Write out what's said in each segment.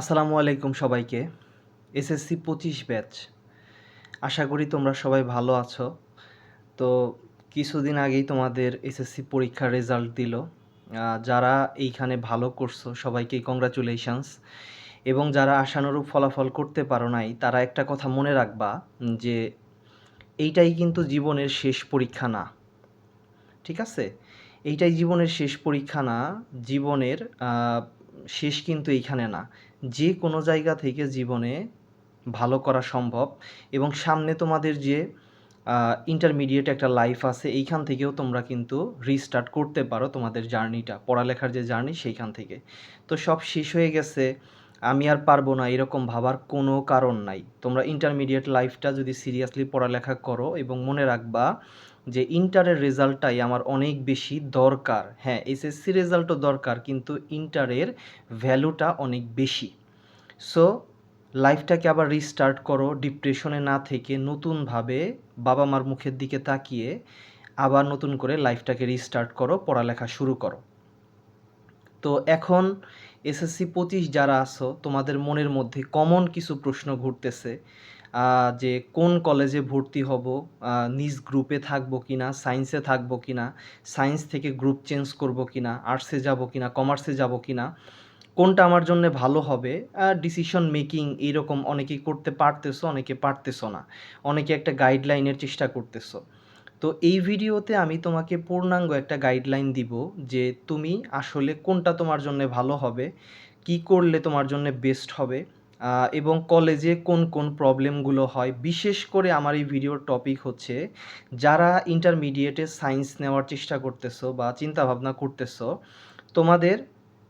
আসসালামু আলাইকুম সবাইকে। এসএসসি পঁচিশ ব্যাচ। আশা করি তোমরা সবাই ভালো আছো। তো কিছুদিন আগেই তোমাদের এসএসসি পরীক্ষার রেজাল্ট দিল। যারা এইখানে ভালো করছ, সবাইকে কংগ্রাচুলেশনস এবং যারা আশানুরূপ ফলাফল করতে পারো নাই, তারা একটা কথা মনে রাখবা যে এইটাই কিন্তু জীবনের শেষ পরীক্ষা না। ঠিক আছে? এইটাই জীবনের শেষ পরীক্ষা না, জীবনের শেষ কিন্তু এইখানে না। যে কোনো জায়গা থেকে জীবনে ভালো করা সম্ভব এবং সামনে তোমাদের যে ইন্টারমিডিয়েট একটা লাইফ আছে, এইখান থেকেও তোমরা কিন্তু রিস্টার্ট করতে পারো তোমাদের জার্নিটা পড়ালেখার যে জার্নি সেইখান থেকে। তো সব শেষ হয়ে গেছে, আমি আর পারব না এরকম ভাবার কোনো কারণ নাই। তোমরা ইন্টারমিডিয়েট লাইফটা যদি সিরিয়াসলি পড়ালেখা করো এবং মনে রাখবা যে ইন্টারের রেজাল্টটাই আমার অনেক বেশি দরকার। হ্যাঁ এসএসসি রেজাল্টও দরকার, কিন্তু ইন্টারের ভ্যালুটা অনেক বেশি। সো লাইফটাকে আবার রিস্টার্ট করো ডিপ্রেশনে না থেকে নতুনভাবে বাবা মার মুখের দিকে তাকিয়ে আবার নতুন করে লাইফটাকে রিস্টার্ট করো, পড়ালেখা শুরু করো। তো এখন এসএসসি পঁচিশ যারা আছো, তোমাদের মনের মধ্যে কমন কিছু প্রশ্ন ঘুরতেছে। যে কোন কলেজে ভর্তি হব নিজ গ্রুপে থাকব কিনা সায়েন্সে থাকব কিনা সায়েন্স থেকে গ্রুপ চেঞ্জ করব কিনা আর্টসে যাব কিনা কমার্সে যাব কি না কোনটা আমার জন্য ভালো হবে ডিসিশন মেকিং এইরকম অনেকেই করতে পারতেছো, অনেকে পারতেছো না। অনেকে একটা গাইডলাইনের চেষ্টা করতেছো। তো এই ভিডিওতে আমি তোমাকে পূর্ণাঙ্গ একটা গাইডলাইন দিব যে তুমি আসলে কোনটা তোমার জন্য ভালো হবে, কি করলে তোমার জন্য বেস্ট হবে এবং কলেজে কোন কোন প্রবলেমগুলো হয়। বিশেষ করে আমার এই ভিডিওর টপিক হচ্ছে, যারা ইন্টারমিডিয়েটে সায়েন্স নেওয়ার চেষ্টা করতেছো বা চিন্তা ভাবনা করতেছো, তোমাদের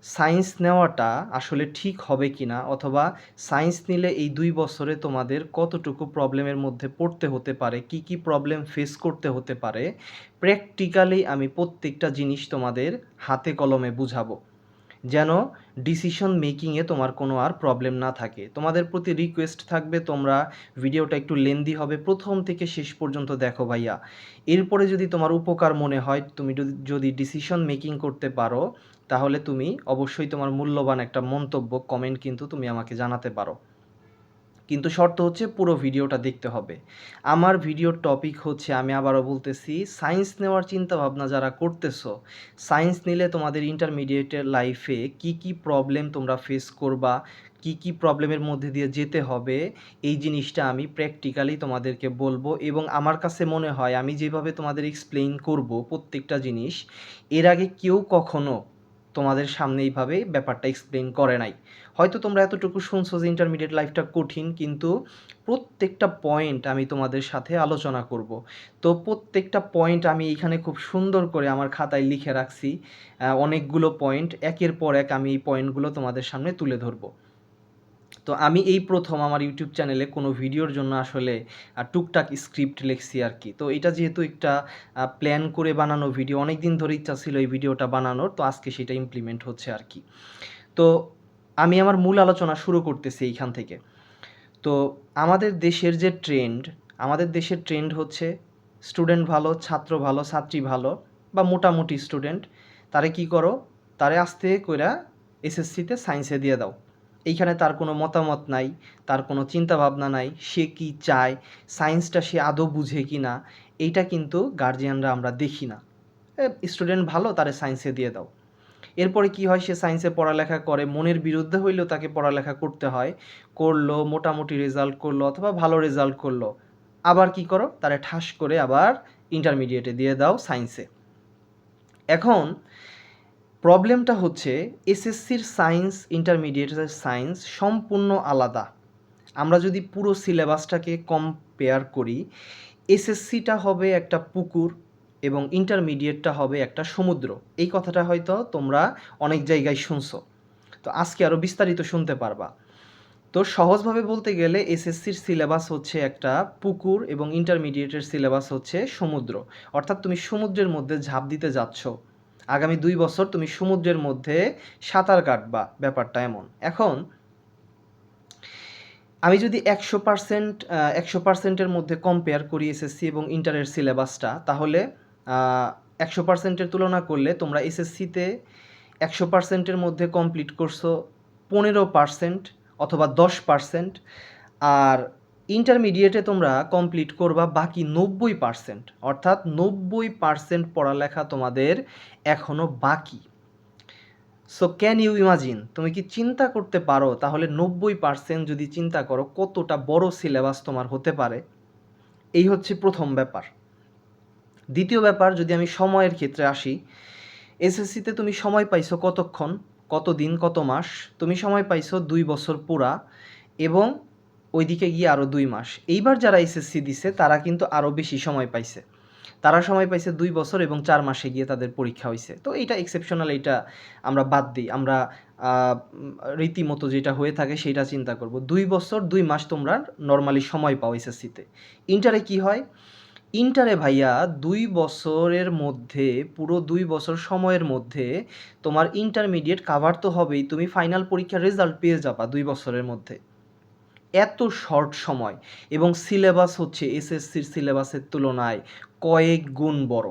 সায়েন্স নেওয়াটা আসলে ঠিক হবে কি না অথবা সায়েন্স নিলে এই দুই বছরে তোমাদের কতটুকু প্রবলেমের মধ্যে পড়তে হতে পারে? কি কি প্রবলেম ফেস করতে হতে পারে? প্র্যাকটিক্যালি আমি প্রত্যেকটা জিনিস তোমাদের হাতে কলমে বুঝাবো। যেন ডিসিশন মেকিংয়ে তোমার কোনো আর প্রবলেম না থাকে। তোমাদের প্রতি রিকোয়েস্ট থাকবে তোমরা ভিডিওটা একটু লেন্দি হবে, প্রথম থেকে শেষ পর্যন্ত দেখো ভাইয়া। এরপরে যদি তোমার উপকার মনে হয়, তুমি যদি- ডিসিশন মেকিং করতে পারো, তাহলে তুমি অবশ্যই তোমার মূল্যবান একটা মন্তব্য কমেন্ট কিন্তু তুমি আমাকে জানাতে পারো। কিন্তু শর্ত হচ্ছে পুরো ভিডিওটা দেখতে হবে। আমার ভিডিওর টপিক হচ্ছে, আমি আবারও বলতেছি সায়েন্স নেওয়ার চিন্তা ভাবনা যারা করতেছো সায়েন্স নিলে তোমাদের ইন্টারমিডিয়েটের লাইফে কি কি প্রবলেম তোমরা ফেস করবা, কি কি প্রবলেমের মধ্যে দিয়ে যেতে হবে, এই জিনিসটা আমি প্র্যাকটিক্যালি তোমাদেরকে বলব এবং আমার কাছে মনে হয় আমি যেভাবে তোমাদের এক্সপ্লেইন করব প্রত্যেকটা জিনিস, এর আগে কেউ কখনো তোমাদের সামনে এইভাবে ব্যাপারটা এক্সপ্লেইন করে নাই। হয়তো তোমরা এতটুকু শুনছো যে ইন্টারমিডিয়েট লাইফটা কঠিন, কিন্তু প্রত্যেকটা পয়েন্ট আমি তোমাদের সাথে আলোচনা করব। তো প্রত্যেকটা পয়েন্ট আমি এখানে খুব সুন্দর করে আমার খাতায় লিখে রাখছি। অনেকগুলো পয়েন্ট একের পর এক আমি এই পয়েন্টগুলো তোমাদের সামনে তুলে ধরবো। তো আমি এই প্রথম আমার ইউটিউব চ্যানেলে কোনো ভিডিওর জন্য আসলে টুকটাক স্ক্রিপ্ট লিখছি আর কি। তো এটা যেহেতু একটা প্ল্যান করে বানানো ভিডিও অনেক দিন ধরে ইচ্ছা ছিল এই ভিডিওটা বানানোর, তো আজকে সেটা ইমপ্লিমেন্ট হচ্ছে আর কি। তো আমি আমার মূল আলোচনা শুরু করতেছি এইখান থেকে। তো আমাদের দেশের যে ট্রেন্ড আমাদের দেশের ট্রেন্ড হচ্ছে স্টুডেন্ট ভালো, ছাত্র ভালো, ছাত্রী ভালো বা মোটামুটি স্টুডেন্ট তারে কি করো? তারে আস্তে কইরা এসএসসিতে সায়েন্সে দিয়ে দাও। এইখানে তার কোনো মতামত নাই, তার কোনো চিন্তা ভাবনা নাই, সে কি চায় সায়েন্সটা সে আদৌ বুঝে কি না এইটা কিন্তু গার্জিয়ানরা আমরা দেখি না। স্টুডেন্ট ভালো, তারে সায়েন্সে দিয়ে দাও। এরপরে কি হয়? সে সায়েন্সে পড়ালেখা করে, মনের বিরুদ্ধে হইলেও তাকে পড়ালেখা করতে হয়। করল, মোটামুটি রেজাল্ট করল অথবা ভালো রেজাল্ট করল। আবার কি করো? তারা ঠাস করে আবার ইন্টারমিডিয়েটে দিয়ে দাও সায়েন্সে এখন প্রবলেমটা হচ্ছে, এসএসসির সায়েন্স ইন্টারমিডিয়েটের সায়েন্স সম্পূর্ণ আলাদা। আমরা যদি পুরো সিলেবাসটাকে কম্পেয়ার করি, এসএসসিটা হবে একটা পুকুর এবং ইন্টারমিডিয়েটটা হবে একটা সমুদ্র। এই কথাটা হয়তো তোমরা অনেক জায়গায় শুনছো। তো আজকে আরও বিস্তারিত শুনতে পারবা। তো সহজভাবে বলতে গেলে এসএসসির সিলেবাস হচ্ছে একটা পুকুর এবং ইন্টারমিডিয়েটের সিলেবাস হচ্ছে সমুদ্র। অর্থাৎ তুমি সমুদ্রের মধ্যে ঝাঁপ দিতে যাচ্ছ। আগামী দুই বছর তুমি সমুদ্রের মধ্যে সাঁতার কাটবা, ব্যাপারটা এমন। এখন, আমি যদি একশো পার্সেন্ট একশো পার্সেন্টের মধ্যে কম্পেয়ার করি এসএসসি এবং ইন্টারের সিলেবাসটা তাহলে একশো পার্সেন্টের তুলনা করলে তোমরা এসএসসিতে একশো পার্সেন্টের মধ্যে কমপ্লিট করছ পনেরো পার্সেন্ট অথবা দশ পার্সেন্ট আর ইন্টারমিডিয়েটে তোমরা কমপ্লিট করবা বাকি নব্বই পার্সেন্ট অর্থাৎ নব্বই পার্সেন্ট পড়ালেখা তোমাদের এখনও বাকি। সো ক্যান ইউ ইমাজিন তুমি কি চিন্তা করতে পারো? তাহলে নব্বই পার্সেন্ট যদি চিন্তা করো, কতটা বড় সিলেবাস তোমার হতে পারে? এই হচ্ছে প্রথম ব্যাপার। দ্বিতীয় ব্যাপার, যদি আমি সময়ের ক্ষেত্রে আসি এসএসসিতে তুমি সময় পাইছো কতক্ষণ? কত দিন? কত মাস? তুমি সময় পাইছো দুই বছর পুরা এবং ওইদিকে গিয়ে আরও দুই মাস। এইবার যারা এসএসসি দিছে, তারা কিন্তু আরও বেশি সময় পাইছে। তারা সময় পাইছে দুই বছর এবং চার মাসে গিয়ে তাদের পরীক্ষা হয়েছে তো এইটা এক্সেপশনাল এইটা আমরা বাদ দিই। আমরা রীতিমতো যেটা হয়ে থাকে সেটা চিন্তা করব। দুই বছর, দুই মাস তোমরা নর্মালি সময় পাও এসএসসিতে ইন্টারে কি হয়? ইন্টারে ভাইয়া দুই বছরের মধ্যে, পুরো দুই বছর সময়ের মধ্যে তোমার ইন্টারমিডিয়েট কাভার তো হবেই, তুমি ফাইনাল পরীক্ষার রেজাল্ট পেয়ে যাবা দুই বছরের মধ্যে। এত শর্ট সময় এবং সিলেবাস হচ্ছে এসএসসির সিলেবাসের তুলনায় কয়েক গুণ বড়।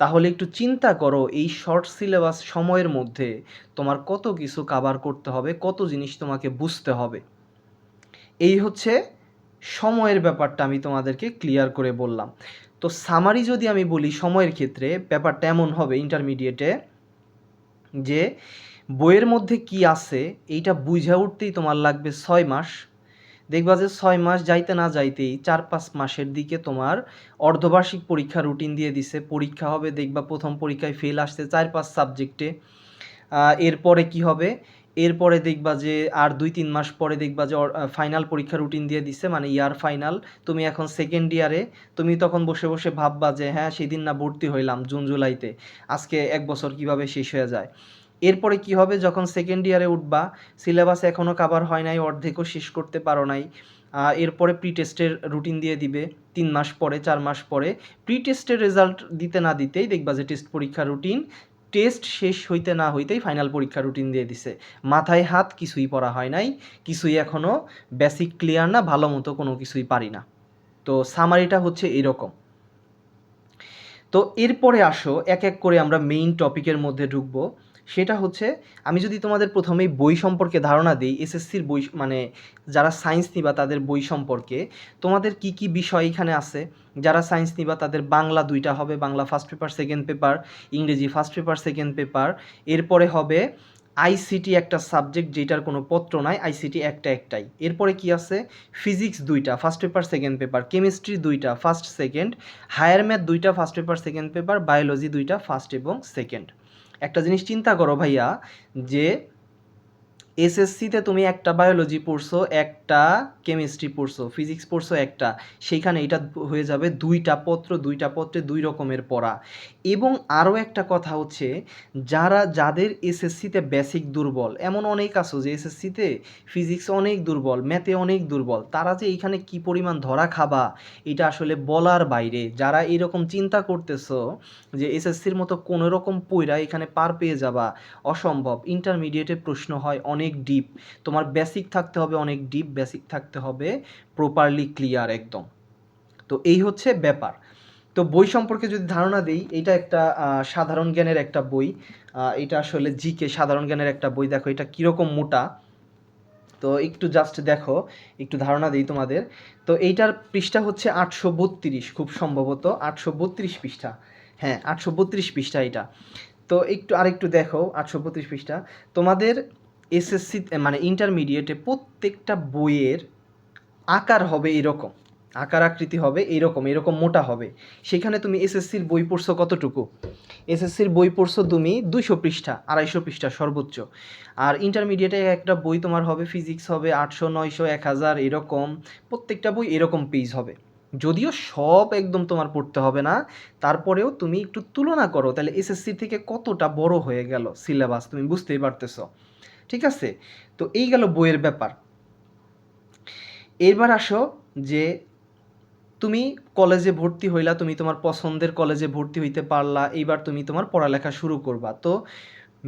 তাহলে একটু চিন্তা করো, এই শর্ট সিলেবাস সময়ের মধ্যে তোমার কত কিছু কাভার করতে হবে, কত জিনিস তোমাকে বুঝতে হবে। এই হচ্ছে সময়ের ব্যাপারটা আমি তোমাদেরকে ক্লিয়ার করে বললাম। তো সামারি যদি আমি বলি সময়ের ক্ষেত্রে, ব্যাপারটা এমন হবে ইন্টারমিডিয়েটে যে বইয়ের মধ্যে কি আছে এইটা বুঝে উঠতেই তোমার লাগবে ছয় মাস। দেখবা যে ছয় মাস যাইতে না যাইতেই চার পাঁচ মাসের দিকে তোমার অর্ধবার্ষিক পরীক্ষা রুটিন দিয়ে দিছে। পরীক্ষা হবে, দেখবা প্রথম পরীক্ষায় ফেল আসছে চার পাঁচ সাবজেক্টে এরপরে কি হবে? এরপরে দেখবা যে আর দুই, তিন মাস পরে দেখবা যে ফাইনাল পরীক্ষা রুটিন দিয়ে দিছে মানে ইয়ার ফাইনাল তুমি এখন সেকেন্ড ইয়ারে তুমি তখন বসে বসে ভাববা যে হ্যাঁ সেদিন না ভর্তি হইলাম, জুন, জুলাইতে। আজকে এক বছর কীভাবে শেষ হয়ে যায়? এরপরে কি হবে? যখন সেকেন্ড ইয়ারে উঠবা সিলেবাস এখনও কাভার হয় নাই, অর্ধেকও শেষ করতে পারো নাই। এরপরে প্রি টেস্টের রুটিন দিয়ে দিবে, তিন মাস পরে, চার মাস পরে। প্রি টেস্টের রেজাল্ট দিতে না দিতেই দেখবা যে টেস্ট পরীক্ষা রুটিন টেস্ট শেষ হইতে না হইতেই ফাইনাল পরীক্ষা রুটিন দিয়ে দিছে। মাথায় হাত কিছুই পড়া হয় নাই, কিছুই এখনও বেসিক ক্লিয়ার না, ভালো মতো কোনো কিছুই পারি না। তো সামারিটা হচ্ছে এরকম। তো এরপরে আসো, এক এক করে আমরা মেইন টপিকের মধ্যে ঢুকবো। সেটা হচ্ছে, আমি যদি তোমাদের প্রথমেই বই সম্পর্কে ধারণা দিই, এসএসসির বই মানে যারা সায়েন্স নিবা তাদের বই সম্পর্কে, তোমাদের কি কি বিষয় এখানে আছে? যারা সায়েন্স নিবা তাদের বাংলা দুইটা হবে, Bangla first paper second paper ইংরেজি ফার্স্ট পেপার সেকেন্ড পেপার এরপরে হবে আইসিটি একটা সাবজেক্ট যেটার কোনো পত্র নাই আইসিটি একটা একটাই। এরপরে কি আছে? ফিজিক্স দুইটা first paper second paper chemistry দুইটা ফার্স্ট সেকেন্ড হায়ার ম্যাথ দুইটা first paper second paper biology দুইটা ফার্স্ট এবং সেকেন্ড একটা জিনিস চিন্তা করো ভাইয়া যে এসএসসিতে তুমি একটা বায়োলজি পড়ছো, একটা কেমিস্ট্রি পড়ছো ফিজিক্স পড়ছো একটা। সেইখানে এটা হয়ে যাবে দুইটা পত্র, দুইটা পত্রে দুই রকমের পড়া। এবং আরও একটা কথা হচ্ছে, যারা, যাদের এসএসসিতে বেসিক দুর্বল, এমন অনেক আছো যে এসএসসিতে ফিজিক্স অনেক দুর্বল ম্যাথে অনেক দুর্বল, তারা যে এইখানে কি পরিমাণ ধরা খাবা, এটা আসলে বলার বাইরে। যারা এরকম চিন্তা করতেছো যে এসএসসির মতো কোনো রকম পইরা এখানে পার পেয়ে যাবা, অসম্ভব। ইন্টারমিডিয়েটে প্রশ্ন হয় অনেক ডিপ তোমার বেসিক থাকতে হবে অনেক ডিপ বেসিক থাকতে হবে প্রপারলি ক্লিয়ার একদম। তো এই হচ্ছে ব্যাপার। তো বই সম্পর্কে যদি ধারণা দিই এটা একটা সাধারণ জ্ঞানের একটা বই। এটা আসলে জিকে সাধারণ জ্ঞানের একটা বই। দেখো, এটা কীরকম মোটা? তো একটু জাস্ট দেখো, একটু ধারণা দিই তোমাদের। তো এইটার পৃষ্ঠা হচ্ছে আটশো বত্রিশ, খুব সম্ভবত আটশো বত্রিশ পৃষ্ঠা। হ্যাঁ আটশো বত্রিশ পৃষ্ঠা এটা। তো একটু, আরেকটু দেখো, আটশো বত্রিশ পৃষ্ঠা। তোমাদের এসএসসি মানে ইন্টারমিডিয়েটে প্রত্যেকটা বইয়ের আকার হবে এরকম। আকার আকৃতি হবে এরকম এরকম মোটা হবে। সেখানে তুমি এসএসসির বই পড়ছো কতটুকু? এসএসসির বই পড়ছো তুমি দুইশো পৃষ্ঠা, আড়াইশো পৃষ্ঠা সর্বোচ্চ। আর ইন্টারমিডিয়েটে একটা বই তোমার হবে ফিজিক্স হবে আটশো, নয়শো, এক হাজার, এরকম। প্রত্যেকটা বই এরকম পেজ হবে। যদিও সব একদম তোমার পড়তে হবে না, তারপরেও তুমি একটু তুলনা করো। তাহলে এসএসসি থেকে কতটা বড় হয়ে গেল সিলেবাস তুমি বুঝতেই পারতেছো। ঠিক আছে? তো এই গেল বইয়ের ব্যাপার। এবার আসো যে তুমি কলেজে ভর্তি হইলা, তুমি তোমার পছন্দের কলেজে ভর্তি হইতে পারলা, এইবার তুমি তোমার পড়ালেখা শুরু করবা। তো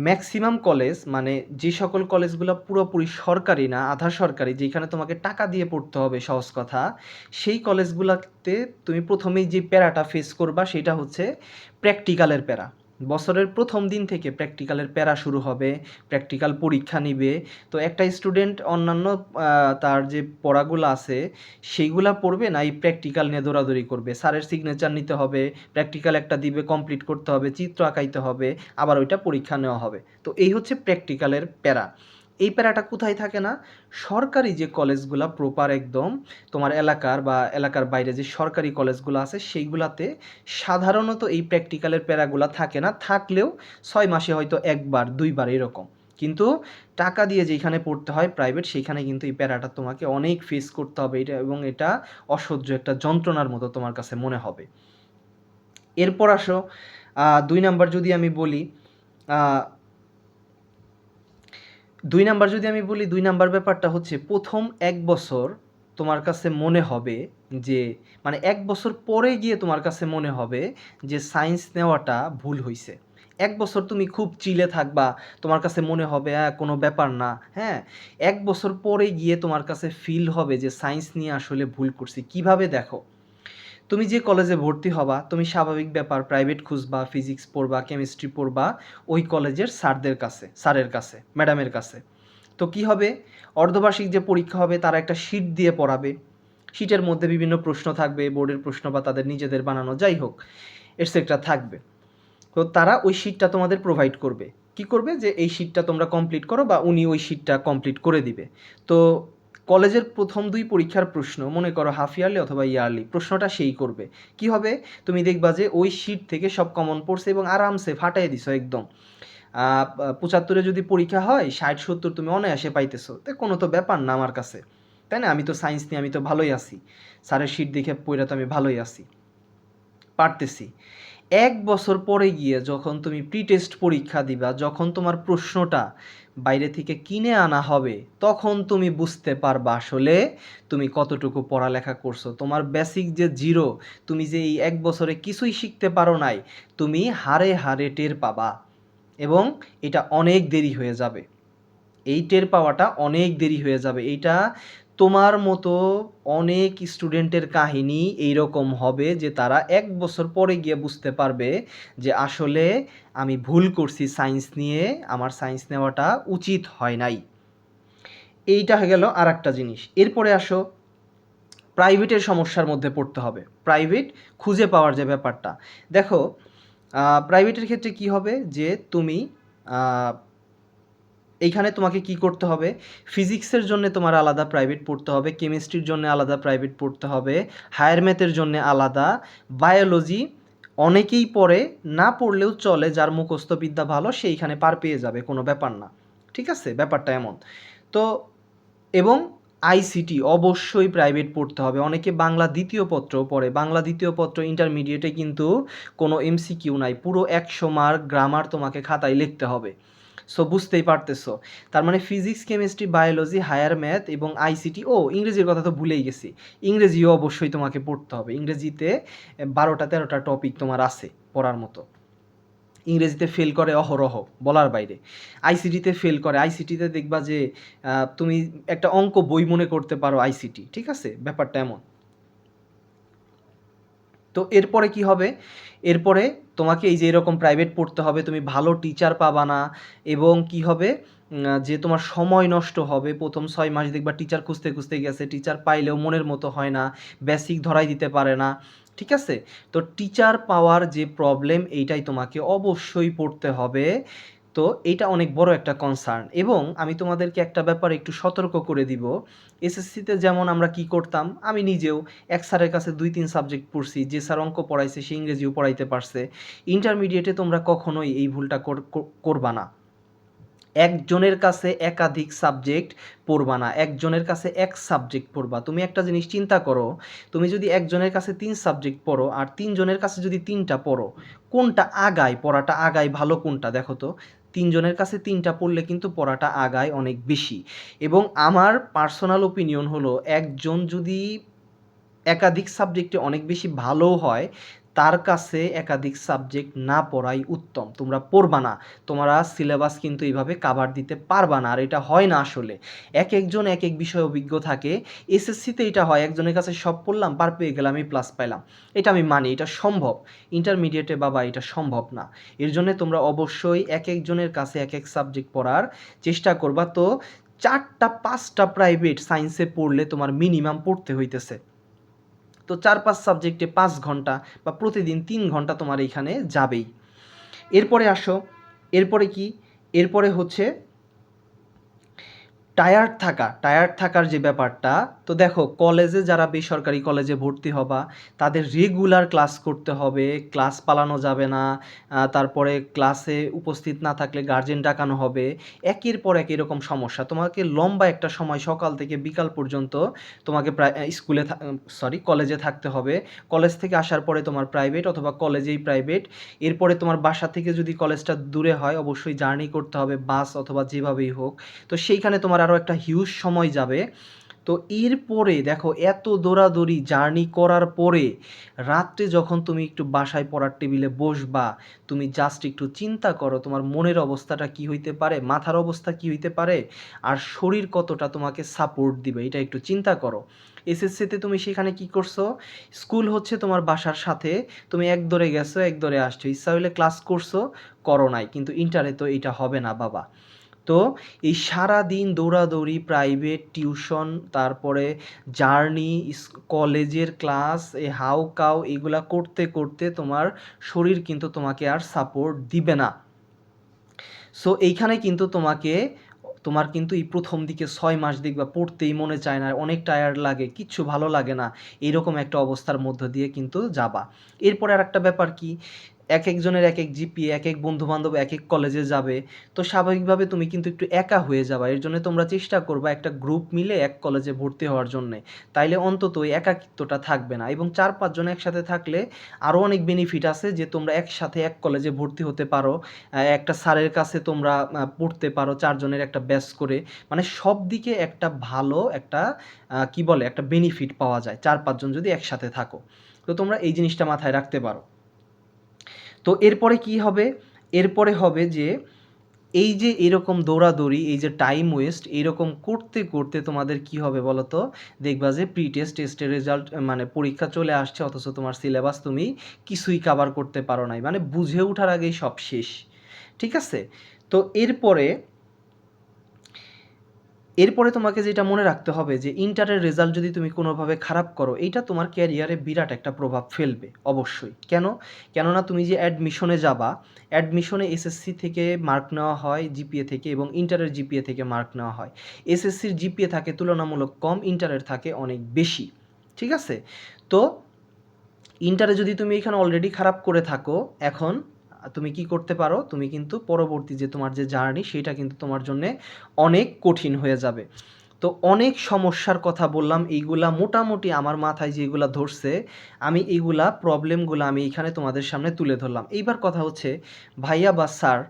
ম্যাক্সিমাম কলেজ মানে যে সকল কলেজগুলো পুরোপুরি সরকারি না, আধা সরকারি, যেখানে তোমাকে টাকা দিয়ে পড়তে হবে, সহজ কথা, সেই কলেজগুলোতে তুমি প্রথমেই যে প্যারাটা ফেস করবা, সেটা হচ্ছে প্র্যাকটিক্যালের প্যারা। বছরের প্রথম দিন থেকে প্র্যাকটিক্যালের প্যারা শুরু হবে প্র্যাকটিক্যাল পরীক্ষা নিবে। তো একটা স্টুডেন্ট অন্যান্য তার যে পড়াগুলো আছে, সেইগুলা পড়বে না, এই প্র্যাকটিক্যাল নিয়ে দৌড়াদৌড়ি করবে? স্যারের সিগনেচার নিতে হবে প্র্যাকটিক্যাল একটা দিবে কমপ্লিট করতে হবে, চিত্র আঁকাইতে হবে, আবার ওইটা পরীক্ষা নেওয়া হবে। তো এই হচ্ছে প্র্যাকটিক্যালের প্যারা। এই প্যারাটা কোথায় থাকে না? সরকারি যে কলেজগুলা প্রপার একদম তোমার এলাকার বা এলাকার বাইরে যে সরকারি কলেজগুলো আছে, সেইগুলাতে সাধারণত এই প্র্যাকটিক্যালের প্যারাগুলা থাকে না। থাকলেও ছয় মাসে হয়তো একবার, দুইবার এরকম। কিন্তু টাকা দিয়ে যেখানে পড়তে হয় প্রাইভেট সেইখানে কিন্তু এই প্যারাটা তোমাকে অনেক ফেস করতে হবে। এটা এবং এটা অসহ্য একটা যন্ত্রণার মতো তোমার কাছে মনে হবে। এরপর আসো দুই নাম্বার যদি আমি বলি দুই নাম্বার যদি আমি বলি, দুই নাম্বার ব্যাপারটা হচ্ছে, প্রথম এক বছর তোমার কাছে মনে হবে যে মানে এক বছর পরে গিয়ে তোমার কাছে মনে হবে যে সায়েন্স নেওয়াটা ভুল হয়েছে এক বছর তুমি খুব চিলে থাকবা, তোমার কাছে মনে হবে হ্যাঁ কোনো ব্যাপার না। হ্যাঁ এক বছর পরে গিয়ে তোমার কাছে ফিল হবে যে সায়েন্স নিয়ে আসলে ভুল করছি। কীভাবে দেখো? তুমি যে কলেজে ভর্তি হবা, তুমি স্বাভাবিক ব্যাপার প্রাইভেট খুঁজবা ফিজিক্স পড়বা কেমিস্ট্রি পড়বা, ওই কলেজের স্যারদের কাছে, স্যারের কাছে ম্যাডামের কাছে। তো কি হবে? অর্ধবার্ষিক যে পরীক্ষা হবে, তারা একটা শিট দিয়ে পড়াবে। শিটের মধ্যে বিভিন্ন প্রশ্ন থাকবে, বোর্ডের প্রশ্ন বা তাদের নিজেদের বানানো, যাই হোক এটসেট্রা থাকবে। তো তারা ওই শিটটা তোমাদের প্রোভাইড করবে। কি করবে? যে এই শিটটা তোমরা কমপ্লিট করো বা উনি ওই শিটটা কমপ্লিট করে দিবে। তো কলেজের প্রথম দুই পরীক্ষার প্রশ্ন, মনে করো হাফ ইয়ারলি অথবা ইয়ারলি, প্রশ্নটা সেই করবে। কি হবে? তুমি দেখবা যে ওই শিট থেকে সব কমন পড়ছে এবং আরামসে ফাটাই দিছো একদম। পঁচাত্তরে যদি পরীক্ষা হয়, ষাট, সত্তর তুমি অনায়াসে পাইতেছো। তো কোনো তো ব্যাপার না আমার কাছে। তাই না? আমি তো সায়েন্স নিয়ে আমি তো ভালোই আছি। স্যারের শিট দেখে পড়ে তো আমি ভালোই আছি। পারতেছি। এক বছর পরে গিয়ে যখন তুমি প্রি টেস্ট পরীক্ষা দিবা, যখন তোমার প্রশ্নটা বাইরে থেকে কিনে আনা হবে, তখন তুমি বুঝতে পারবা আসলে তুমি কতটুকু পড়ালেখা করছ। তোমার বেসিক যে জিরো তুমি যে এই এক বছরে কিছুই শিখতে পারো নাই, তুমি হারে হারে টের পাবা এবং এটা অনেক দেরি হয়ে যাবে। এই টের পাওয়াটা অনেক দেরি হয়ে যাবে। এইটা তোমার মতো অনেক স্টুডেন্টের কাহিনী এইরকম হবে যে তারা এক বছর পরে গিয়ে বুঝতে পারবে যে আসলে আমি ভুল করছি সায়েন্স নিয়ে, আমার সায়েন্স নেওয়াটা উচিত হয় নাই। এইটা হয়ে গেল আর একটা জিনিস। এরপরে আসো, প্রাইভেটের সমস্যার মধ্যে পড়তে হবে। প্রাইভেট খুঁজে পাওয়ার যে ব্যাপারটা। দেখো প্রাইভেটের ক্ষেত্রে কি হবে যে তুমি এইখানে তোমাকে কি করতে হবে? ফিজিক্সের জন্য তোমার আলাদা প্রাইভেট পড়তে হবে কেমিস্ট্রির জন্য আলাদা প্রাইভেট পড়তে হবে হায়ার ম্যাথের জন্য আলাদা বায়োলজি অনেকেই পড়ে, না পড়লেও চলে, যার মুখস্থ বিদ্যা ভালো সেইখানে পার পেয়ে যাবে, কোনো ব্যাপার না। ঠিক আছে? ব্যাপারটা এমন। তো, এবং আইসিটি অবশ্যই প্রাইভেট পড়তে হবে। অনেকে বাংলা দ্বিতীয় পত্র পড়ে। বাংলা দ্বিতীয় পত্র ইন্টারমিডিয়েটে কিন্তু কোনো এমসিকিউ নাই। পুরো একশো মার্ক গ্রামার তোমাকে খাতায় লিখতে হবে। সো বুঝতেই পারতেছো। তার মানে physics chemistry biology higher math এবং আইসিটি ও ইংরেজির কথা তো ভুলেই গেছি। ইংরেজিও অবশ্যই তোমাকে পড়তে হবে। ইংরেজিতে বারোটা তেরোটা টপিক তোমার আছে পড়ার মতো। ইংরেজিতে ফেল করে অহরহ, বলার বাইরে। আইসিটিতে ফেল করে আইসিটিতে দেখবা যে তুমি একটা অঙ্ক বই মনে করতে পারো আইসিটি ঠিক আছে? ব্যাপারটা এমন। তো এরপরে কি হবে? এরপরে তোমাকে এই যে এরকম প্রাইভেট পড়তে হবে, তুমি ভালো টিচার পাবা না এবং কি হবে? যে তোমার সময় নষ্ট হবে, প্রথম ছয় মাস দেখবা টিচার খুঁজতে খুঁজতে গেছে টিচার পাইলেও মনের মতো হয় না বেসিক ধরাই দিতে পারে না, ঠিক আছে? তো টিচার পাওয়ার যে প্রবলেম এইটাই তোমাকে অবশ্যই পড়তে হবে। তো এটা অনেক বড় একটা কনসার্ন এবং আমি তোমাদেরকে একটা ব্যাপারে একটু সতর্ক করে দিব। এসএসসিতে যেমন আমরা কি করতাম, আমি নিজেও এক স্যারের কাছে দুই তিন সাবজেক্ট পড়ছি, যে স্যার অঙ্ক পড়াইছে সে ইংরেজিও পড়াইতে পারছে। ইন্টারমিডিয়েটে তোমরা কখনোই এই ভুলটা কর- কর- করবা না। একজনের কাছে একাধিক সাবজেক্ট পড়বা না, একজনের কাছে এক সাবজেক্ট পড়বা। তুমি একটা জিনিস চিন্তা করো, তুমি যদি একজনের কাছে তিন সাবজেক্ট পড়ো আর তিনজনের কাছে যদি তিনটা পড়ো, কোনটা আগায়, পড়াটা আগায় ভালো কোনটা? দেখো তো তিনজনের কাছে তিনটা পড়লে কিন্তু পড়াটা আগায় অনেক বেশি। এবং আমার পার্সোনাল ওপিনিয়ন হলো, একজন যদি একাধিক সাবজেক্টে অনেক বেশি ভালো হয় তার কাছে একাধিক সাবজেক্ট না পড়াই উত্তম। তোমরা পড়বা না। তোমরা সিলেবাস কিন্তু এইভাবে কাভার দিতে পারবা না, আর এটা হয় না আসলে। এক একজন এক এক বিষয়ে অভিজ্ঞ থাকে। এসএসসিতে এটা হয়, একজনের কাছে সব পড়লাম, পার পেয়ে গেলাম আমি প্লাস পাইলাম। এটা আমি মানি, এটা সম্ভব। ইন্টারমিডিয়েটে বাবা, এটা সম্ভব না। এর জন্য তোমরা অবশ্যই এক একজনের কাছে এক এক সাবজেক্ট পড়ার চেষ্টা করবা। তো চারটা, পাঁচটা প্রাইভেট সায়েন্সে পড়লে তোমার মিনিমাম পড়তে হইতেছে। তো চার পাঁচ সাবজেক্টে পাঁচ ঘণ্টা বা প্রতিদিন তিন ঘণ্টা তোমার এইখানে যাবেই। এরপরে আসো, এরপরে কি? এরপরে হচ্ছে টায়ার্ড থাকা টায়ার্ড থাকার যে ব্যাপারটা, তো দেখো কলেজে যারা বেসরকারি কলেজে ভর্তি হবা, তাদের রেগুলার ক্লাস করতে হবে ক্লাস পালানো যাবে না তারপরে ক্লাসে উপস্থিত না থাকলে গার্জেন ডাকানো হবে, একের পর এক এরকম সমস্যা। তোমাকে লম্বা একটা সময় সকাল থেকে বিকাল পর্যন্ত তোমাকে প্রায় স্কুলে সরি কলেজে থাকতে হবে। কলেজ থেকে আসার পরে তোমার প্রাইভেট অথবা কলেজেই প্রাইভেট এরপরে তোমার বাসা থেকে যদি কলেজটা দূরে হয়, অবশ্যই জার্নি করতে হবে বাস অথবা যেভাবেই হোক। তো সেইখানে তোমার আরও একটা হিউজ সময় যাবে। তো এরপরে দেখো, এত দৌড়াদৌড়ি জার্নি করার পরে রাত্রে যখন তুমি একটু বাসায় পড়ার টেবিলে বসবা, তুমি জাস্ট একটু চিন্তা করো, তোমার মনের অবস্থাটা কি হইতে পারে, মাথার অবস্থা কি হইতে পারে, আর শরীর কতটা তোমাকে সাপোর্ট দিবে, এটা একটু চিন্তা করো। এসএসসিতে তুমি সেখানে কি করছ? স্কুল হচ্ছে তোমার বাসার সাথে, তুমি এক দরে গেছো, এক দরে আসছো, ইচ্ছা হইলে ক্লাস করছ, করো নাই, কিন্তু ইন্টারে তো এটা হবে না, বাবা। তো এই সারা দিন দৌড়াদৌড়ি প্রাইভেট টিউশন তারপরে জার্নি কলেজের ক্লাস এই হাউ কাউ এগুলা করতে করতে তোমার শরীর কিন্তু তোমাকে আর সাপোর্ট দিবে না। সো এইখানে কিন্তু তোমাকে, তোমার কিন্তু এই প্রথম দিকে ছয় মাস দেখবা পড়তেই মনে চায় না অনেক টায়ার্ড লাগে, কিচ্ছু ভালো লাগে না। এরকম একটা অবস্থার মধ্য দিয়ে কিন্তু যাবা। এরপরে আর একটা ব্যাপার কি? এক একজনের এক এক জিপিএ এক এক বন্ধু বান্ধব এক এক কলেজে যাবে। তো স্বাভাবিকভাবে তুমি কিন্তু একটু একা হয়ে যাবা। এর জন্য তোমরা চেষ্টা করবা একটা গ্রুপ মিলে এক কলেজে ভর্তি হওয়ার জন্যে। তাইলে অন্তত একাকিত্বটা থাকবে না। এবং চার পাঁচজন একসাথে থাকলে আরও অনেক বেনিফিট আছে যে তোমরা একসাথে এক কলেজে ভর্তি হতে পারো। একটা স্যারের কাছে তোমরা পড়তে পারো চারজনের একটা ব্যাস করে। মানে সব দিকে একটা ভালো একটা কি বলে? একটা বেনিফিট পাওয়া যায়। চার পাঁচজন যদি একসাথে থাকো। তো তোমরা এই জিনিসটা মাথায় রাখতে পারো। তো এরপরে কি হবে? এরপরে হবে যে এই যে এরকম দৌড়াদৌড়ি, এই যে টাইম ওয়েস্ট এইরকম করতে করতে তোমাদের কি হবে বলো তো দেখবা যে প্রি টেস্ট টেস্টের রেজাল্ট মানে পরীক্ষা চলে আসছে, অথচ তোমার সিলেবাস তুমি কিছুই কাভার করতে পারো নাই। মানে বুঝে ওঠার আগেই সব শেষ। ঠিক আছে? তো এরপরে এরপরে তোমাকে যেটা মনে রাখতে হবে যে ইন্টারের রেজাল্ট যদি তুমি কোনোভাবে খারাপ করো, এইটা তোমার ক্যারিয়ারে বিরাট একটা প্রভাব ফেলবে, অবশ্যই। কেন? কেননা তুমি যে অ্যাডমিশনে যাবা অ্যাডমিশনে এসএসসি থেকে মার্ক নেওয়া হয় জিপিএ থেকে এবং ইন্টারের জিপিএ থেকে মার্ক নেওয়া হয়। এসএসসির জিপিএ থাকে তুলনামূলক কম, ইন্টারের থাকে অনেক বেশি। ঠিক আছে? তো, ইন্টারে যদি তুমি এখানে অলরেডি খারাপ করে থাকো, এখন তুমি কি করতে পারো? তুমি কিন্তু পরবর্তী যে তোমার যে জার্নি, সেটা কিন্তু তোমার জন্য অনেক কঠিন হয়ে যাবে। তো অনেক সমস্যার কথা বললাম, এইগুলা মোটামুটি আমার মাথায় যেগুলা ধরছে, আমি এইগুলা প্রবলেমগুলো আমি এখানে তোমাদের সামনে তুলে ধরলাম। এইবার কথা হচ্ছে, ভাইয়া বা স্যার,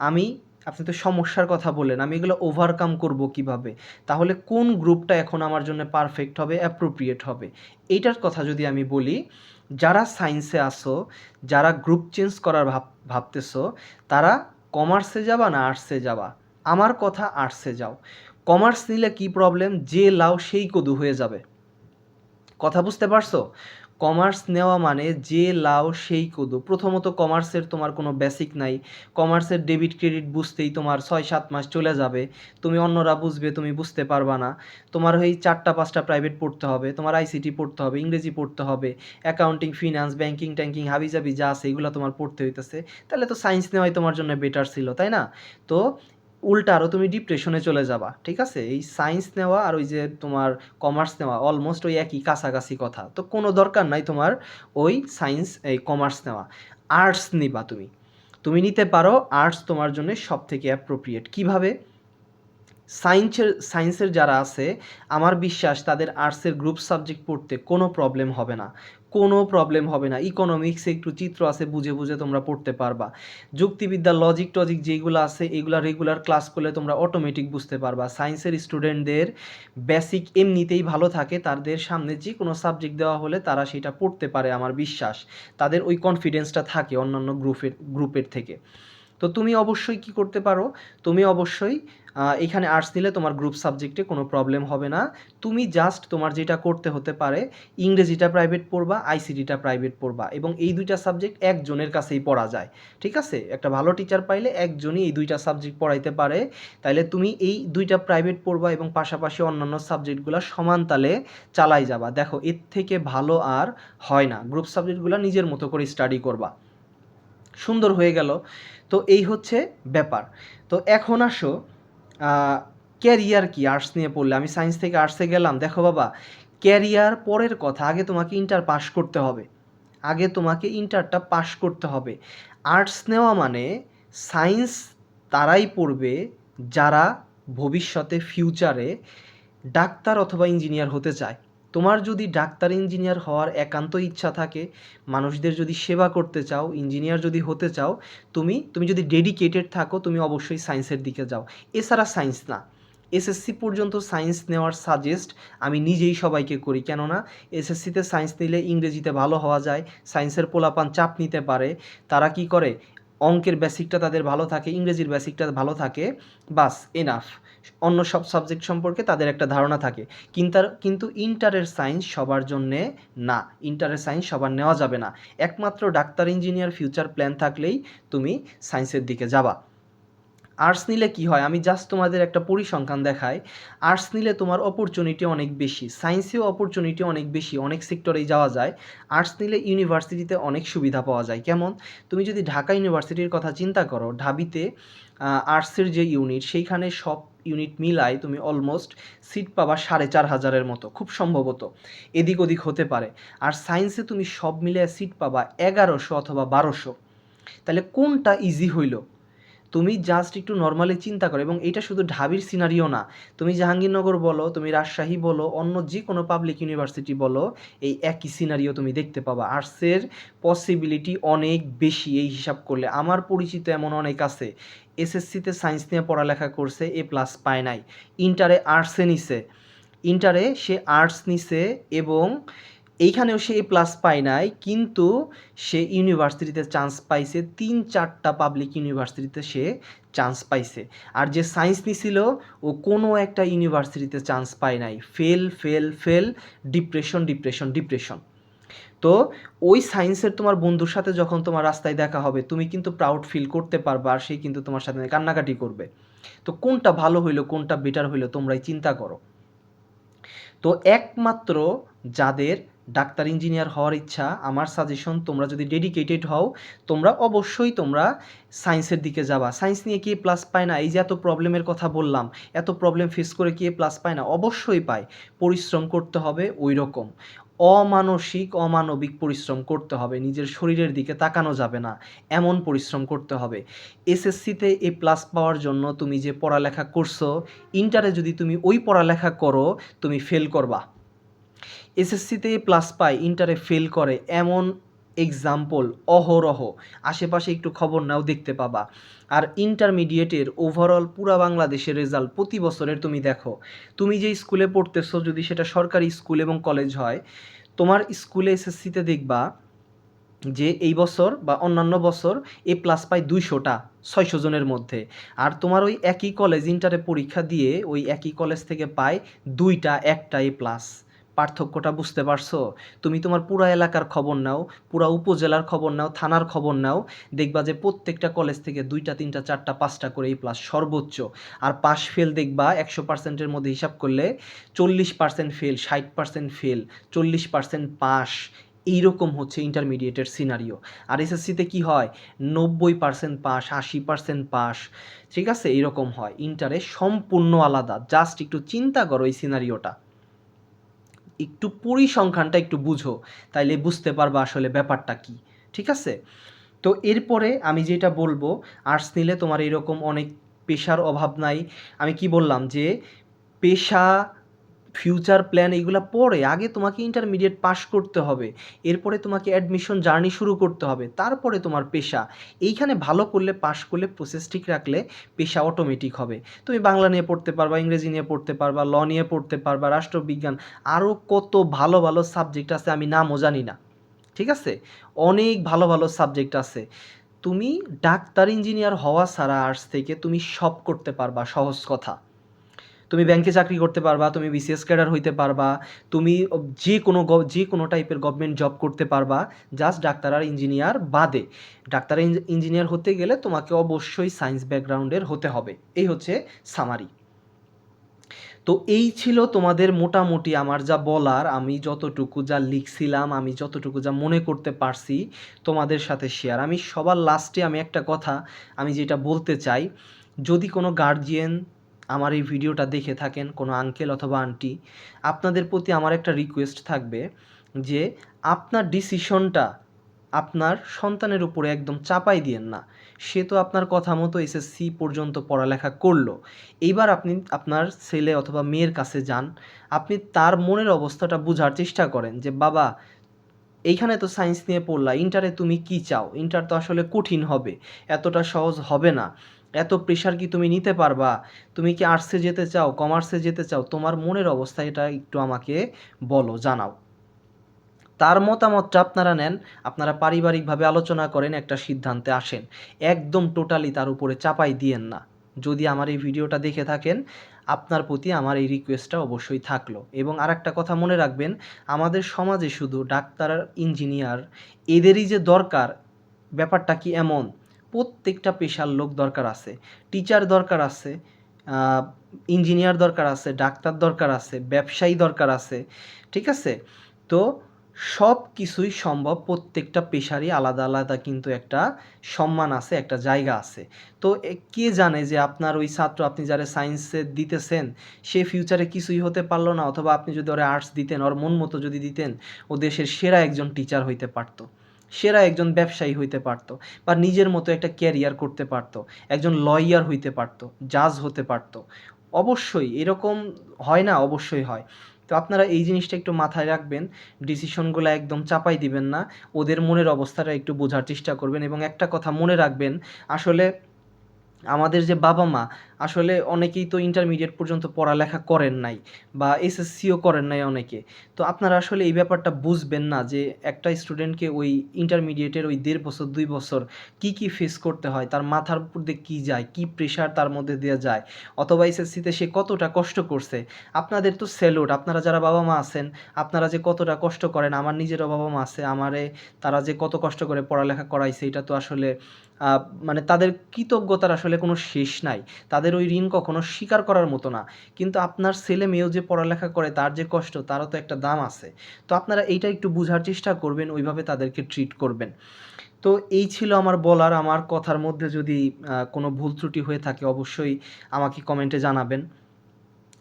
আমি, আপনি তো সমস্যার কথা বললেন, আমি এগুলো ওভারকাম করব কীভাবে? তাহলে কোন গ্রুপটা এখন আমার জন্য পারফেক্ট হবে অ্যাপ্রোপ্রিয়েট হবে? এইটার কথা যদি আমি বলি যারা সায়েন্সে আসো যারা গ্রুপ চেঞ্জ করার ভাব, ভাবতেছো, তারা কমার্সে যাবা না আর্টসে যাবা? আমার কথা আর্টসে যাও। কমার্স নিলে কি প্রবলেম যে লাও সেই কদু হয়ে যাবে। কথা বুঝতে পারছ? কমার্স নেওয়া মানে যে লাও সেই কদু। প্রথমত কমার্সের তোমার কোনো বেসিক নাই। কমার্সের ডেবিট ক্রেডিট বুঝতেই তোমার ছয় সাত মাস চলে যাবে। তুমি অন্যরা বুঝবে, তুমি বুঝতে পারবা না। তোমার ওই চারটা পাঁচটা প্রাইভেট পড়তে হবে, তোমার আইসিটি পড়তে হবে, ইংরেজি পড়তে হবে অ্যাকাউন্টিং ফিনান্স ব্যাংকিং ট্যাঙ্কিং হাবিজাবি যা আছে এগুলো তোমার পড়তে হইতেছে। তাহলে তো সায়েন্স নেওয়াই তোমার জন্য বেটার ছিল, তাই না? তো উল্টা আরও তুমি ডিপ্রেশনে চলে যাবা, ঠিক আছে? এই সায়েন্স নেওয়া আর ওই যে তোমার কমার্স নেওয়া অলমোস্ট ওই একই কাছাকাছি কথা। তো কোনো দরকার নাই তোমার ওই সায়েন্স এই কমার্স নেওয়া। আর্টস নিবা তুমি। তুমি নিতে পারো আর্টস তোমার জন্য সব থেকে অ্যাপ্রোপ্রিয়েট কীভাবে সায়েন্সের সায়েন্সের যারা আছে, আমার বিশ্বাস তাদের আর্টসের গ্রুপ সাবজেক্ট পড়তে কোনো প্রবলেম হবে না। কোনো প্রবলেম হবে না। ইকোনমিক্সে একটু চিত্র আছে, বুঝে বুঝে তোমরা পড়তে পারবা। যুক্তিবিদ্যা লজিক টজিক যেগুলো আছে, এগুলো রেগুলার ক্লাস করলে তোমরা অটোমেটিক বুঝতে পারবা। সায়েন্সের স্টুডেন্টদের বেসিক এমনিতেই ভালো থাকে, তাদের সামনে যে কোনো সাবজেক্ট দেওয়া হলে তারা সেটা পড়তে পারে, আমার বিশ্বাস। তাদের ওই কনফিডেন্সটা থাকে অন্যান্য গ্রুপের গ্রুপের থেকে। তো তুমি অবশ্যই কি করতে পারো? তুমি অবশ্যই এখানে আর্টস নিলে তোমার গ্রুপ সাবজেক্টে কোনো প্রবলেম হবে না। তুমি জাস্ট তোমার যেটা করতে হতে পারে, ইংরেজিটা প্রাইভেট পড়বা আইসিটিটা প্রাইভেট পড়বা এবং এই দুইটা সাবজেক্ট একজনের কাছেই পড়া যায়। ঠিক আছে? একটা ভালো টিচার পাইলে একজনই এই দুইটা সাবজেক্ট পড়াইতে পারে। তাইলে তুমি এই দুইটা প্রাইভেট পড়বা এবং পাশাপাশি অন্যান্য সাবজেক্টগুলো সমান তালে চালাই যাবা। দেখো, এর থেকে ভালো আর হয় না। গ্রুপ সাবজেক্টগুলো নিজের মতো করে স্টাডি করবা। সুন্দর হয়ে গেল। তো এই হচ্ছে ব্যাপার। তো এখন আসো ক্যারিয়ার কি আর্টস নিয়ে পড়লে? আমি সায়েন্স থেকে আর্টসে গেলাম। দেখো বাবা ক্যারিয়ার পরের কথা, আগে তোমাকে ইন্টার পাস করতে হবে। আগে তোমাকে ইন্টারটা পাস করতে হবে। আর্টস নেওয়া মানে সায়েন্স তারাই পড়বে যারা ভবিষ্যতে ফিউচারে ডাক্তার অথবা ইঞ্জিনিয়ার হতে চায়। তোমার যদি ডাক্তার, ইঞ্জিনিয়ার হওয়ার একান্ত ইচ্ছা থাকে, মানুষদের যদি সেবা করতে চাও, ইঞ্জিনিয়ার যদি হতে চাও, তুমি তুমি যদি ডেডিকেটেড থাকো, তুমি অবশ্যই সায়েন্সের দিকে যাও। এছাড়া সায়েন্স না। এসএসসি পর্যন্ত সায়েন্স নেওয়ার সাজেস্ট আমি নিজেই সবাইকে করি। কেননা, এসএসসিতে সায়েন্স নিলে ইংরেজিতে ভালো হওয়া যায় সায়েন্সের পোলাপান চাপ নিতে পারে। তারা কি করে? অঙ্কের বেসিকটা তাদের ভালো থাকে, ইংরেজির বেসিকটা ভালো থাকে। বাস এনাফ অন্য সব সাবজেক্ট সম্পর্কে তাদের একটা ধারণা থাকে। কিন্তু ইন্টারের সায়েন্স সবার জন্যে না। ইন্টারের সায়েন্স সবার নেওয়া যাবে না। একমাত্র ডাক্তার ইঞ্জিনিয়ার ফিউচার প্ল্যান থাকলেই তুমি সায়েন্সের দিকে যাবা। আর্টস নিলে কি হয়? আমি জাস্ট তোমাদের একটা পরিসংখ্যান দেখাই। আর্টস নিলে তোমার অপরচুনিটি অনেক বেশি। সায়েন্সেও অপরচুনিটি অনেক বেশি। অনেক সেক্টরেই যাওয়া যায়। আর্টস নিলে ইউনিভার্সিটিতে অনেক সুবিধা পাওয়া যায়। কেমন? তুমি যদি ঢাকা ইউনিভার্সিটির কথা চিন্তা করো, ঢাবিতে আর্টসের যে ইউনিট সেইখানে সব ইউনিট মিলায় তুমি অলমোস্ট সিট পাবা সাড়ে চার হাজারের মতো। খুব সম্ভবত। এদিক ওদিক হতে পারে। আর সায়েন্সে তুমি সব মিলে সিট পাবা এগারোশো অথবা বারোশো। তাহলে কোনটা ইজি হইল? তুমি জাস্ট একটু নর্মালি চিন্তা করো এবং এটা শুধু ঢাবির সিনারিও না। তুমি জাহাঙ্গীরনগর বলো, তুমি রাজশাহী বলো, অন্য যে কোনো পাবলিক ইউনিভার্সিটি বলো, এই একই সিনারিও তুমি দেখতে পাবা। আর্টসের পসিবিলিটি অনেক বেশি এই হিসাব করলে। আমার পরিচিত এমন অনেক আছে। এসএসসিতে সায়েন্স নিয়ে পড়ালেখা করছে, এ প্লাস পায় নাই। ইন্টারে আর্টসে নিছে। ইন্টারে সে আর্টস নিছে এবং এইখানেও সে প্লাস পায় নাই, কিন্তু সে ইউনিভার্সিটিতে চান্স পাইছে, তিন চারটা পাবলিক ইউনিভার্সিটিতে সে চান্স পাইছে। আর যে সায়েন্স নিছিল, ও কোনো একটা ইউনিভার্সিটিতে চান্স পায় নাই। Fail fail fail depression depression depression তো ওই সায়েন্সের তোমার বন্ধুর সাথে যখন তোমার রাস্তায় দেখা হবে, তুমি কিন্তু প্রাউড ফিল করতে পারবা আর সে কিন্তু তোমার সাথে কান্নাকাটি করবে। তো কোনটা ভালো হইল, কোনটা বেটার হইল, তোমরাই চিন্তা করো। তো একমাত্র যাদের ডাক্তার, ইঞ্জিনিয়ার হওয়ার ইচ্ছা, আমার সাজেশন তোমরা যদি ডেডিকেটেড হও, তোমরা অবশ্যই তোমরা সায়েন্সের দিকে যাবা। সায়েন্স নিয়ে কি প্লাস পায় না? এই যে এত প্রবলেমের কথা বললাম, এত প্রবলেম ফেস করে কি প্লাস পায় না? অবশ্যই পায়। পরিশ্রম করতে হবে ওই রকম অমানসিক, অমানবিক পরিশ্রম করতে হবে। নিজের শরীরের দিকে তাকানো যাবে না। এমন পরিশ্রম করতে হবে। এসএসসিতে এ প্লাস পাওয়ার জন্য তুমি যে পড়ালেখা করছ ইন্টারে যদি তুমি ওই পড়ালেখা করো, তুমি ফেল করবা। এসএসসিতে প্লাস পায় ইন্টারে ফেল করে, এমন এক্সাম্পল অহরহ। আশেপাশে একটু খবর নাও দেখতে পাবা। আর ইন্টারমিডিয়েটের ওভারঅল পুরা বাংলাদেশের রেজাল্ট প্রতি বছরের তুমি দেখো। তুমি যে স্কুলে পড়তেছো, যদি সেটা সরকারি স্কুল এবং কলেজ হয়, তোমার স্কুলে এসএসসিতে দেখবা যে এই বছর বা অন্যান্য বছর এ প্লাস পায় দুইশোটা, ছয়শো জনের মধ্যে। আর তোমার ওই একই কলেজ ইন্টারে পরীক্ষা দিয়ে ওই একই কলেজ থেকে পায় দুইটা, একটা এ প্লাস পার্থক্যটা বুঝতে পারছ? তুমি তোমার পুরা এলাকার খবর নাও, পুরা উপজেলার খবর নাও, থানার খবর নাও, দেখবা যে প্রত্যেকটা কলেজ থেকে দুইটা, তিনটা, চারটা, পাঁচটা করে এই প্লাস সর্বোচ্চ। আর পাস ফেল দেখবা একশো পার্সেন্টের মধ্যে হিসাব করলে চল্লিশ পার্সেন্ট ফেল ষাট পার্সেন্ট ফেল চল্লিশ পার্সেন্ট পাস এইরকম হচ্ছে ইন্টারমিডিয়েটের সিনারিও আর এসএসসিতে কি হয়? নব্বই পার্সেন্ট পাস আশি পার্সেন্ট পাস ঠিক আছে? এইরকম হয়। ইন্টারে সম্পূর্ণ আলাদা। জাস্ট একটু চিন্তা করো এই সিনারিওটা একটু পরিসংখ্যানটা একটু বুঝো, তাইলে বুঝতে পারবা আসলে ব্যাপারটা কি, ঠিক আছে? তো এরপরে আমি যেটা বলব আর্টস নিলে তোমার এরকম অনেক পেশার অভাব নাই। আমি কি বললাম যে, পেশা ফিউচার প্ল্যান এইগুলো পরে আগে তোমাকে ইন্টারমিডিয়েট পাস করতে হবে। এরপরে তোমাকে অ্যাডমিশন জার্নি শুরু করতে হবে। তারপরে তোমার পেশা। এইখানে ভালো করলে পাস করলে প্রসেস ঠিক রাখলে পেশা অটোমেটিক হবে। তুমি বাংলা নিয়ে পড়তে পারবা, ইংরেজি নিয়ে পড়তে পারবা ল নিয়ে পড়তে পারবা, রাষ্ট্রবিজ্ঞান আরও কত ভালো ভালো সাবজেক্ট আছে আমি নামও জানি না। ঠিক আছে? অনেক ভালো ভালো সাবজেক্ট আছে। তুমি ডাক্তার ইঞ্জিনিয়ার হওয়া ছাড়া আর্টস থেকে তুমি সব করতে পারবা, সহজ কথা। তুমি ব্যাংকে চাকরি করতে পারবা, তুমি বিসিএস ক্যাডার হইতে পারবা, তুমি যে কোনো যে কোনো টাইপের গভর্নমেন্ট জব করতে পারবা জাস্ট ডাক্তার আর ইঞ্জিনিয়ার বাদে। ডাক্তার ইঞ্জিনিয়ার হতে গেলে তোমাকে অবশ্যই সায়েন্স ব্যাকগ্রাউন্ডের হতে হবে। এই হচ্ছে সামারি তো এই ছিল তোমাদের মোটামুটি আমার যা বলার, আমি যতটুকু যা লিখছিলাম, আমি যতটুকু যা মনে করতে পারছি তোমাদের সাথে শেয়ার আমি সবার লাস্টে আমি একটা কথা, আমি যেটা বলতে চাই, যদি কোনো গার্জিয়ান আমার এই ভিডিওটা দেখে থাকেন কোনো আঙ্কেল অথবা আন্টি আপনাদের প্রতি আমার একটা রিকোয়েস্ট থাকবে যে আপনার ডিসিশনটা আপনার সন্তানের উপরে একদম চাপাই দিয়েন না। সে তো আপনার কথা মতো এসএসসি পর্যন্ত পড়ালেখা করল। এইবার আপনি আপনার ছেলে অথবা মেয়ের কাছে যান, আপনি তার মনের অবস্থাটা বোঝার চেষ্টা করেন যে, বাবা, এইখানে তো সায়েন্স নিয়ে পড়লা ইন্টারে তুমি কি চাও? ইন্টার তো আসলে কঠিন হবে, এতটা সহজ হবে না। এত প্রেশার কি তুমি নিতে পারবা? তুমি কি আর্টসে যেতে চাও কমার্সে যেতে চাও? তোমার মনের অবস্থা এটা একটু আমাকে বলো, জানাও। তার মতামতটা আপনারা নেন, আপনারা পারিবারিকভাবে আলোচনা করেন, একটা সিদ্ধান্তে আসেন। একদম টোটালি তার উপরে চাপাই দিয়েন না। যদি আমার এই ভিডিওটা দেখে থাকেন, আপনার প্রতি আমার এই রিকোয়েস্টটা অবশ্যই থাকল। এবং আর একটা কথা মনে রাখবেন, আমাদের সমাজে শুধু ডাক্তার ইঞ্জিনিয়ার এদেরই যে দরকার, ব্যাপারটা কি এমন? প্রত্যেকটা পেশার লোক দরকার আছে। টিচার দরকার আছে ইঞ্জিনিয়ার দরকার আছে, ডাক্তার দরকার আছে, ব্যবসায়ী দরকার আছে, ঠিক আছে? তো সব কিছুই সম্ভব প্রত্যেকটা পেশারই আলাদা আলাদা কিন্তু একটা সম্মান আছে, একটা জায়গা আছে। তো কে জানে যে আপনার ওই ছাত্র আপনি যারা সায়েন্সে দিতেছেন, সে ফিউচারে কিছুই হতে পারল না, অথবা আপনি যদি ওরা আর্টস দিতেন, ওর মন মতো যদি দিতেন, ও দেশের সেরা একজন টিচার হইতে পারতো। সেরা একজন ব্যবসায়ী হইতে পারত বা নিজের মতো একটা ক্যারিয়ার করতে পারত, একজন লয়ার হইতে পারত, জাজ হতে পারত। অবশ্যই এরকম হয় না, অবশ্যই হয়। তো আপনারা এই জিনিসটা একটু মাথায় রাখবেন, ডিসিশনগুলো একদম চাপাই দিবেন না, ওদের মনের অবস্থাটা একটু বোঝার চেষ্টা করবেন এবং একটা কথা মনে রাখবেন, আসলে আমাদের যে বাবা মা, আসলে অনেকেই তো ইন্টারমিডিয়েট পর্যন্ত পড়ালেখা করেন নাই বা এসএসসিও করেন নাই অনেকে। তো আপনারা আসলে এই ব্যাপারটা বুঝবেন না যে একটা স্টুডেন্টকে ওই ইন্টারমিডিয়েটের ওই দেড় বছর, দুই বছর কি কি ফেস করতে হয়, তার মাথার উপর দিয়ে কী যায়, কি প্রেশার তার মধ্যে দেওয়া যায়, অথবা এসএসসিতে সে কতটা কষ্ট করছে। আপনাদের তো স্যালুট আপনারা যারা বাবা মা আছেন, আপনারা যে কতটা কষ্ট করেন, আমার নিজেরও বাবা মা আছে, আমারে তারা যে কত কষ্ট করে পড়ালেখা করাইছে, এটা তো আসলে মানে তাদের কৃতজ্ঞতার আসলে কোনো শেষ নাই। তাদের ওই ঋণ কখনো স্বীকার করার মতো না। কিন্তু আপনার ছেলে মেয়েও যে পড়ালেখা করে, তার যে কষ্ট, তারও তো একটা দাম আছে। তো আপনারা এইটা একটু বোঝার চেষ্টা করবেন, ওইভাবে তাদেরকে ট্রিট করবেন। তো এই ছিল আমার বলার, আমার কথার মধ্যে যদি কোনো ভুল ত্রুটি হয়ে থাকে, অবশ্যই আমাকে কমেন্টে জানাবেন।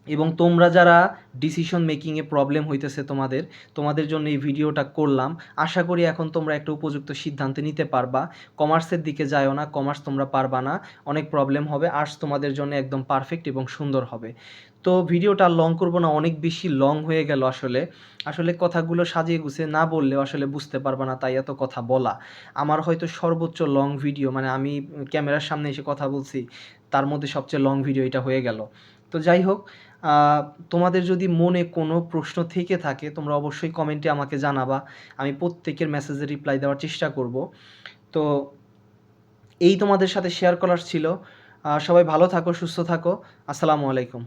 এবং তোমরা যারা ডিসিশন মেকিংয়ে প্রবলেম হইতেছে তোমাদের তোমাদের জন্য এই ভিডিওটা করলাম। আশা করি এখন তোমরা একটা উপযুক্ত সিদ্ধান্ত নিতে পারবা। কমার্সের দিকে যায়ও না কমার্স তোমরা পারবা না। অনেক প্রবলেম হবে আর্টস তোমাদের জন্য একদম পারফেক্ট এবং সুন্দর হবে। তো ভিডিওটা লং করব না, অনেক বেশি লং হয়ে গেল আসলে। আসলে কথাগুলো সাজিয়ে গুছিয়ে না বললেও আসলে বুঝতে পারবা না, তাই এত কথা বলা। আমার হয়তো সর্বোচ্চ লং ভিডিও মানে আমি ক্যামেরার সামনে এসে কথা বলছি, তার মধ্যে সবচেয়ে লং ভিডিও এটা হয়ে গেল। তো যাই হোক তোমাদের যদি মনে কোনো প্রশ্ন থেকে থাকে, তোমরা অবশ্যই কমেন্টে আমাকে জানাবা। আমি প্রত্যেকের মেসেজে রিপ্লাই দেওয়ার চেষ্টা করব। তো এই তোমাদের সাথে শেয়ার করার ছিল। সবাই ভালো থাকো, সুস্থ থাকো। আসসালামু আলাইকুম।